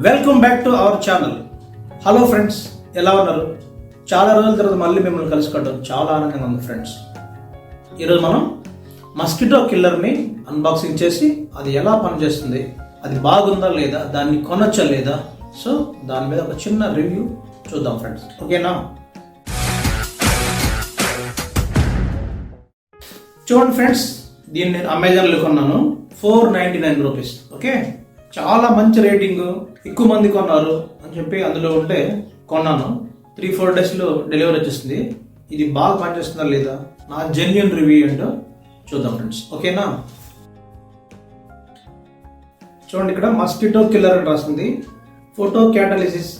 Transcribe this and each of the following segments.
Welcome back to our channel hello friends ఎలా ఉన్నారు? చాలా రోజుల తర్వాత మళ్ళీ మిమ్మల్ని కలుసుకోవడం చాలా ఆనందంగా ఉంది ఫ్రెండ్స్ ఈరోజు మనం మస్కిటో కిల్లర్ని అన్బాక్సింగ్ చేసి అది ఎలా పనిచేస్తుంది? అది బాగుందా లేదా? దాన్ని కొనొచ్చా లేదా? సో దాని మీద ఒక చిన్న రివ్యూ చూద్దాం ఫ్రెండ్స్ ఓకేనా చూడండి ఫ్రెండ్స్ దీన్ని నేను అమెజాన్లో కొన్నాను. Four ninety nine rupees okay చాలా మంచి రేటింగ్ ఎక్కువ మంది కొన్నారు అని చెప్పి అందులో ఉంటే కొన్నాను. త్రీ ఫోర్ డేస్లో డెలివరీ వచ్చేసింది. ఇది బాగా పనిచేస్తుందా లేదా? నా జెన్యున్ రివ్యూ ఏంటో చూద్దాం ఫ్రెండ్స్ ఓకేనా? చూడండి ఇక్కడ మస్కిటో కిల్లర్ అని రాసింది. ఫోటో క్యాటలిసిస్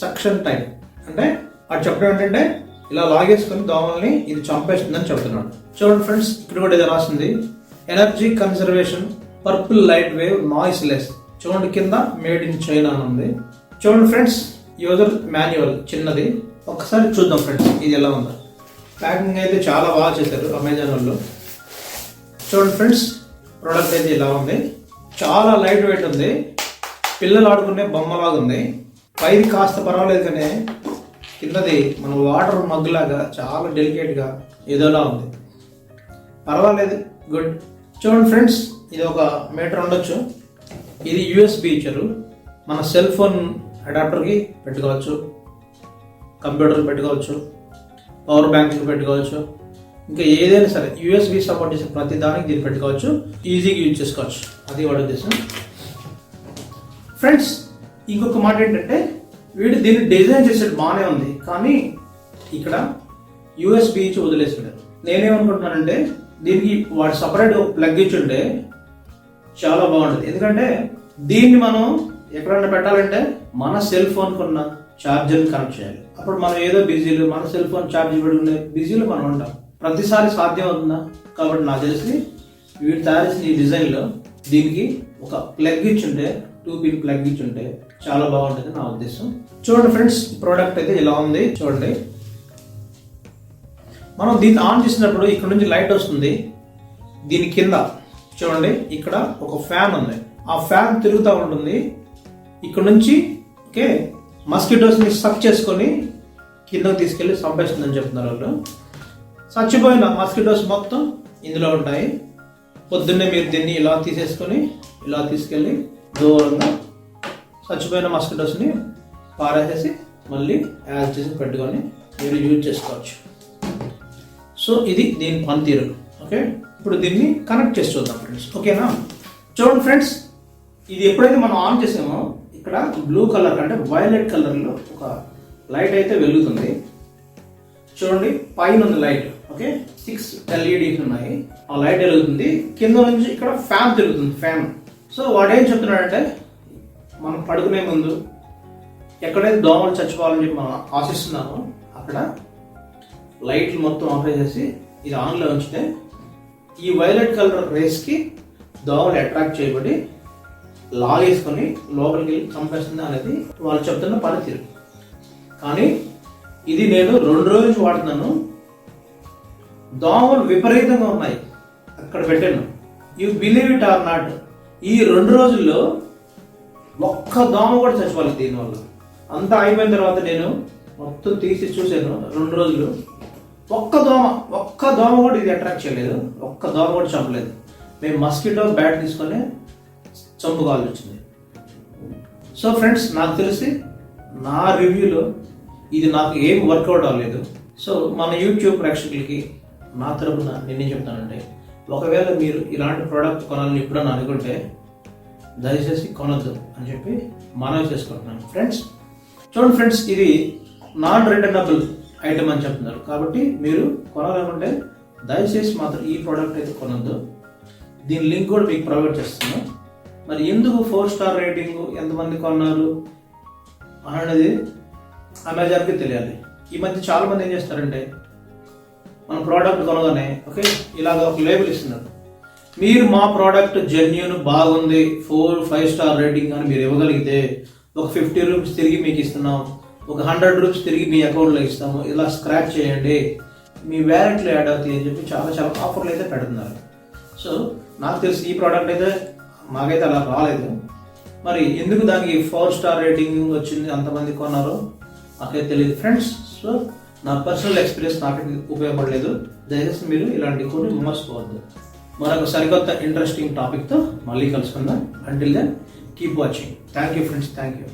సక్షన్ టైం అంటే అది చెప్పడం ఏంటంటే ఇలా లాగేసుకొని దోమల్ని ఇది చంపేస్తుందని చెప్తున్నాడు. చూడండి ఫ్రెండ్స్ ఇక్కడ కూడా ఇది రాసింది. Energy conservation purple light wave noiseless చూడండి కింద మేడ్ ఇన్ చైనా అని ఉంది. చూడండి ఫ్రెండ్స్ యూజర్ మాన్యువల్ చిన్నది. ఒకసారి చూద్దాం ఫ్రెండ్స్ ఇది ఎలా ఉందో. ప్యాకింగ్ అయితే చాలా బాగా చేశారు అమెజాన్ వాళ్ళు. చూడండి ఫ్రెండ్స్ ప్రోడక్ట్ అయితే ఇలా ఉంది. చాలా లైట్ వెయిట్ ఉంది. పిల్లలు ఆడుకునే బొమ్మలాగా ఉంది. పైది కాస్త పర్వాలేదు కానీ కిందది మన వాటర్ మగ్గులాగా చాలా డెలికేట్గా ఏదోలా ఉంది. పర్వాలేదు గుడ్ చూడండి ఫ్రెండ్స్ ఇది ఒక మీటర్ ఉండొచ్చు. ఇది యూఎస్బి ఇచ్చారు మన సెల్ ఫోన్ అడాప్టర్కి పెట్టుకోవచ్చు. కంప్యూటర్ పెట్టుకోవచ్చు. పవర్ బ్యాంక్కి పెట్టుకోవచ్చు. ఇంకా ఏదైనా సరే యూఎస్బి సపోర్ట్ చేసే ప్రతి దానికి దీన్ని పెట్టుకోవచ్చు. ఈజీగా యూజ్ చేసుకోవచ్చు. అది వాడు ఉద్దేశం ఫ్రెండ్స్ ఇంకొక మాట ఏంటంటే వీడు దీన్ని డిజైన్ చేసేది బాగానే ఉంది. కానీ ఇక్కడ యూఎస్బి ఇచ్చి వదిలేసాడు. నేనేమనుకుంటున్నానంటే దీనికి వాడు సపరేట్ ప్లగ్ ఇచ్చి ఉంటే చాలా బాగుంటుంది. ఎందుకంటే దీన్ని మనం ఎక్కడన్నా పెట్టాలంటే మన సెల్ ఫోన్ కొన్న ఛార్జర్ని కనెక్ట్ చేయాలి. అప్పుడు మనం ఏదో బిజీలు మన సెల్ ఫోన్ ఛార్జ్ పెట్టుకునే బిజీలు మనం ఉంటాం. ప్రతిసారి సాధ్యం అవుతుందా? కాబట్టి నాకు తెలిసి వీడు తయారు చేసిన ఈ డిజైన్లో దీనికి ఒక ప్లగ్ ఇచ్చి ఉంటే టూ పిన్ ప్లగ్ ఇచ్చి ఉంటే చాలా బాగుంటుంది నా ఉద్దేశం. చూడండి ఫ్రెండ్స్ ప్రోడక్ట్ అయితే ఇలా ఉంది. చూడండి. మనం దీన్ని ఆన్ చేసినప్పుడు ఇక్కడ నుంచి లైట్ వస్తుంది. దీని కింద చూడండి ఇక్కడ ఒక ఫ్యాన్ ఉంది. ఆ ఫ్యాన్ తిరుగుతూ ఉంటుంది. ఇక్కడ నుంచి ఓకే మస్కిటోస్ని సక్ చేసుకొని కిందకు తీసుకెళ్ళి చంపేస్తుందని చెప్తున్నారు వాళ్ళు. చచ్చిపోయిన మస్కిటోస్ మొత్తం ఇందులో ఉంటాయి. పొద్దున్నే మీరు దీన్ని ఇలా తీసేసుకొని ఇలా తీసుకెళ్ళి దూరంగా చచ్చిపోయిన మస్కిటోస్ని పారేసేసి మళ్ళీ యాడ్ చేసి పెట్టుకొని మీరు యూజ్ చేసుకోవచ్చు. సో ఇది దీని పనితీరు. ఓకే? ఇప్పుడు దీన్ని కనెక్ట్ చేసి చూద్దాం ఫ్రెండ్స్ ఓకేనా? చూడండి ఫ్రెండ్స్ ఇది ఎప్పుడైతే మనం ఆన్ చేసామో ఇక్కడ బ్లూ కలర్ అంటే వైలెట్ కలర్లో ఒక లైట్ అయితే వెలుగుతుంది. చూడండి పైన ఉంది లైట్ ఓకే సిక్స్ ఎల్ఈడీస్ ఉన్నాయి. ఆ లైట్ వెలుగుతుంది. కింద నుంచి ఇక్కడ ఫ్యాన్ తిరుగుతుంది ఫ్యాన్ సో వాడు ఏం చెప్తున్నాడంటే మనం పడుకునే ముందు ఎక్కడైతే దోమలు చచ్చిపోవాలని చెప్పి మనం ఆశిస్తున్నామో అక్కడ లైట్లు మొత్తం ఆఫ్ చేసి ఇది ఆన్లో ఉంచితే ఈ వైలెట్ కలర్ రేస్కి దోమలు అట్రాక్ట్ చేయబడి లాగేసుకొని లోపలికి వెళ్ళి చంపేస్తుంది అనేది వాళ్ళు చెప్తున్న పనితీరు. కానీ ఇది నేను రెండు రోజులు వాడుతున్నాను. దోమలు విపరీతంగా ఉన్నాయి. అక్కడ పెట్టాను. You believe it or not ఈ రెండు రోజుల్లో ఒక్క దోమ కూడా చచ్చిపోలేదు దీనివల్ల. అంతా అయిపోయిన తర్వాత నేను మొత్తం తీసి చూశాను. రెండు రోజులు ఒక్క దోమ ఒక్క దోమ కూడా ఇది అట్రాక్ట్ చేయలేదు. ఒక్క దోమ కూడా చంపలేదు. మేము మస్కిటో బ్యాట్ తీసుకొని చంపుకోవాల్సి వచ్చింది. సో ఫ్రెండ్స్ నాకు తెలిసి నా రివ్యూలో ఇది నాకు ఏం వర్కౌట్ అవ్వలేదు. సో మన యూట్యూబ్ ప్రేక్షకులకి నా తరపున నేనేం చెప్తానంటే ఒకవేళ మీరు ఇలాంటి ప్రోడక్ట్ కొనాలని ఎప్పుడన్నా అనుకుంటే దయచేసి కొనద్దు అని చెప్పి మనవి చేసుకుంటున్నాను. ఫ్రెండ్స్ చూడండి ఫ్రెండ్స్ ఇది నాన్ రిటర్నబుల్ ఐటమ్ అని చెప్తున్నారు. కాబట్టి మీరు కొనాలనుకుంటే దయచేసి మాత్రం ఈ ప్రోడక్ట్ అయితే కొనొద్దు. దీని లింక్ కూడా మీకు ప్రొవైడ్ చేస్తున్నాం మరి ఎందుకు ఫోర్ స్టార్ రేటింగ్ ఎంతమంది కొన్నారు అనేది అమెజాన్కి తెలియాలి. ఈ మధ్య చాలా మంది ఏం చేస్తారంటే మన ప్రోడక్ట్ కొనగానే ఓకే ఇలాగ ఒక లేబుల్ ఇస్తున్నారు. మీరు మా ప్రోడక్ట్ జెన్యున్ బాగుంది ఫోర్ ఫైవ్ స్టార్ రేటింగ్ అని మీరు ఇవ్వగలిగితే ఒక ఫిఫ్టీ రూపీస్ తిరిగి మీకు ఇస్తున్నాం. ఒక హండ్రెడ్ రూపీస్ తిరిగి మీ అకౌంట్లో ఇస్తాము. ఇలా స్క్రాచ్ చేయండి. మీ వ్యాలెట్లో యాడ్ అవుతాయి అని చెప్పి చాలా చాలా ఆఫర్లు అయితే పెడుతున్నారు. సో నాకు తెలిసి ఈ ప్రోడక్ట్ అయితే మాకైతే అలా రాలేదు. మరి ఎందుకు దానికి ఫోర్ స్టార్ రేటింగ్ వచ్చింది? అంతమంది కొన్నారో. నాకైతే తెలియదు. ఫ్రెండ్స్ సో నా పర్సనల్ ఎక్స్పీరియన్స్ నాకు ఉపయోగపడలేదు. దయచేసి మీరు ఇలాంటి కొన్ని మోసపోవద్దు మరొక సరికొత్త ఇంట్రెస్టింగ్ టాపిక్తో మళ్ళీ కలుసుకుందాం. Until then keep watching thank you friends thank you